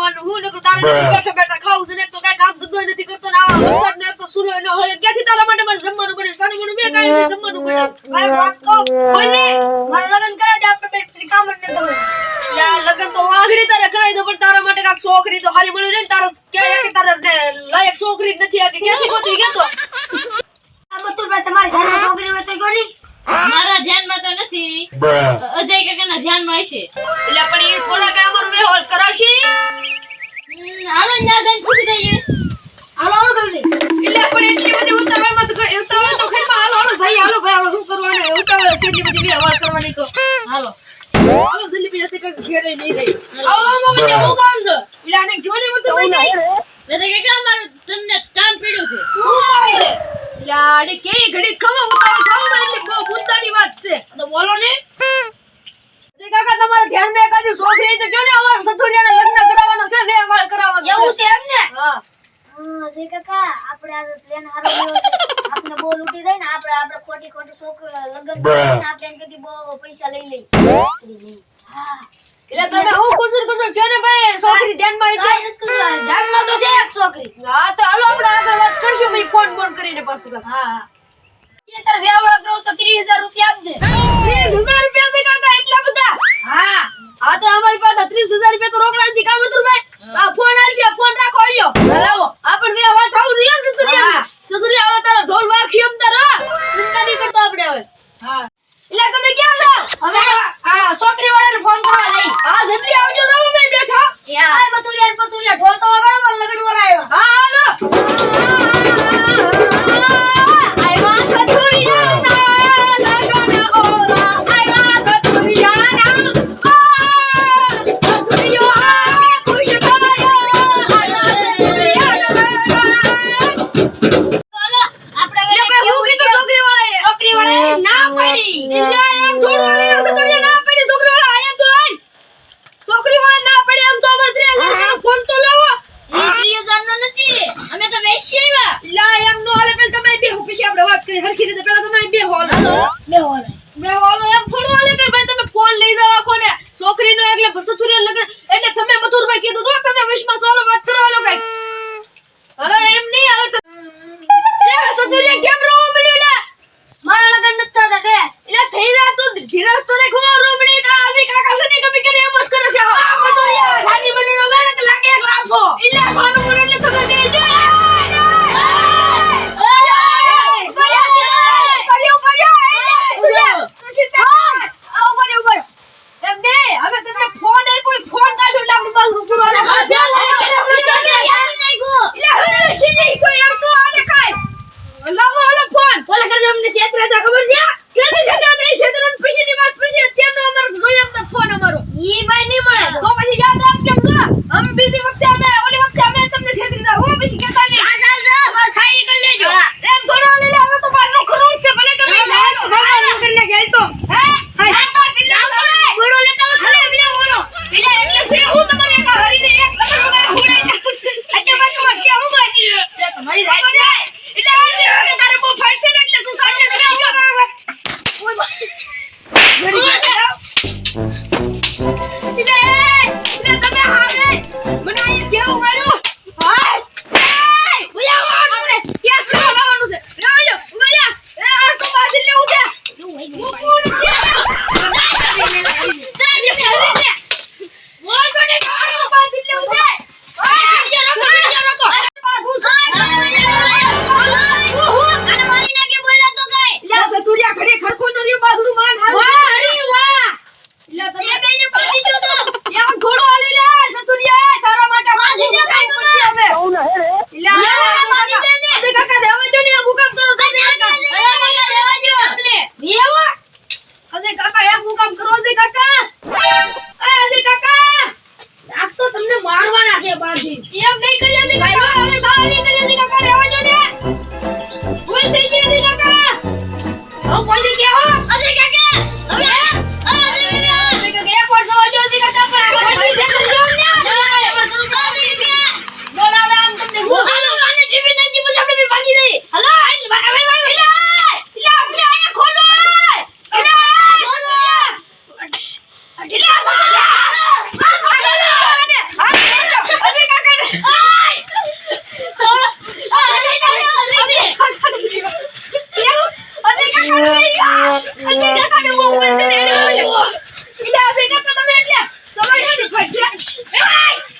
જમવાનું હું નકર તારે બેઠા બેઠા ખાવું છે ને તો કાંઈ કામ ધંધો નથી કરતો ને આવા વરસાદનો એક તો ન હોય. ક્યાંથી તારા માટે મારે જમવાનું બને સાનું મને બે કાંઈ જમવાનું બને મારે વાત કહું? બોલે. મારે લગ્ન કરાવી દે આપણે પેટ પછી કામ ન કરવું. યા લગન તો વાઘડી તારે કરાઈ દો પણ તારા માટે કાંઈક છોકરી તો હારી મળી રહે ને તારા કે તારા લાયક છોકરી જ નથી આ કે ક્યાંથી ગોતી ગયો આ બતુરભાઈ તમારી સામે છોકરી હોય તો કોની મારા ધ્યાનમાં તો નથી. અજય કાકાના ધ્યાનમાં હશે. એટલે પણ એ થોડા હમ, હાલો ને ત્યાં જઈને પૂછી દઈએ હાલો હાલો જલ્દી. એટલે પણ એટલી બધી ઉતાવળમાં તો ઉતાવળ તો કઈ હાલો હાલો ભાઈ હાલો ભાઈ હવે શું કરવાનું ઉતાવળ છે એટલી બધી વ્યવહાર કરવાની તો. હાલો. હાલો જલ્દી બીજા કઈ ઘેરે નહીં રહી આવો આવો મને Bruh. હું કામ છે? એટલે આને જો ને મત ભાઈ નહીં અજય કાકા મારું તમને કામ પડ્યું છે? હું કામ છે? એટલે આને ઘડી ખબર ઉતાવળ થવામાં એટલે બહુ મુદ્દાની વાત છે. તો બોલો ને. તે કાકા તમારા ધ્યાનમાં એકાદી છોકરી તો કયો ને અમારા સથુરિયાને લગ્ન કરાવવાના છે વ્યવહાર કરાવવાના એવું છે એમ ને હા હા જે કાકા આપણે આ પ્લેન હારો ગયો આપણે બહુ લૂટી જાય ને આપણે આપણે ખોટી ખોટી છોકરી લગ્ન કરીને આપણે એમ કીધી બહુ પૈસા લઈ લઈ એટલે તમે હું કુસુર કુસુર કયો ને ભાઈ. છોકરી ધ્યાનમાં આવી કાંઈ નથી તો છે એક છોકરી. હા તો હાલો આપણે આગળ વાત કરશું. ભાઈ ફોન ફોન કરીને પાછું હા હા. એ તારે વ્યવહાર કરો તો ત્રીસ હજાર રૂપિયા આપજે. ત્રીસ રૂપિયા થી કાકા એટલા બધા? હા. આ તો અમારી પાસે ત્રીસ હજાર રૂપિયા તો રોકડા નથી કામ હતું ભાઈ આ ફોન આવશે ફોન રાખો આવ્યો લાવો આ પણ બે વાત થાવું રહ્યો છે સુરિયા હા. સુરિયા હવે તારો ઢોલ વાગી એમ તારો ચિંતા નહીં કરતો આપણે હવે હા એટલે તમે ક્યાં છો? હવે આ છોકરી વાળાને ફોન કરવા જઈ. હા જલ્દી આવજો તો અમે બેઠા. આ પતુરિયા પતુરિયા બતુરિયા ઢોલ તો વગાડો પણ વરાયો હા આપણે હરખી તમે કે ફોન લઈ જાવ કોને છોકરીનો એટલે બસુથુરિયા લગન. એટલે તમે મથુરભાઈ કીધું તો તમે વિશ્વાસ વાળો વાત કરો હાલો કઈ હાલો એમ નહીં આવે તો એ બસુથુરિયા કેમ રો મળ્યું લે મારા લગ્ન નથી થતા તે એટલે થઈ જા તું ધીરજ તો દેખો રોમણી કા આજી કાકા સની કમી કરી એમ જ કરે છે આ મજૂરિયા શાદી બની નો બેન કે લાગે એક લાફો ઇલ્લા સાનું બોલે એટલે તમે બે જો ફોન આપ્યો ફોન કાઢો એટલે આપણી પાસે પૂરો અને હાથ લાવો હાલો ફોન બોલે કરે અમને ક્ષેત્ર હતા ખબર છે કેદી છેતરા દે છેતરા પછીની વાત પછી અત્યારનો અમારો જોઈએ એમ તો ફોન અમારો ઈ ભાઈ નહીં મળે તો પછી યાદ રાખજો એમ તો અમે બીજી વખતે અમે ઓલી વખતે અમે તમને છેતરી દા હો પછી કહેતા નહીં તમારે ખાઈ કરી લેજો એમ થોડો લે લે હવે તો બાર નો કરવું જ છે ભલે તમે ભાઈ ભાઈ કરીને ગેલ તો હે હા તો કેટલા ગોળો લેતા હો ખરે બીજા ગોળો એટલે એટલે સે હું તમારે એક હરીને એક લગન હુડાઈ જાઉં એટલે બાજુમાં સે હું બાજી તમારી જાય એટલે આ જે હવે તારે બહુ ફાડશે ને એટલે તું સાંજે ઘરે આવો ઓય બા ઘરે જાઓ એટલે 刘备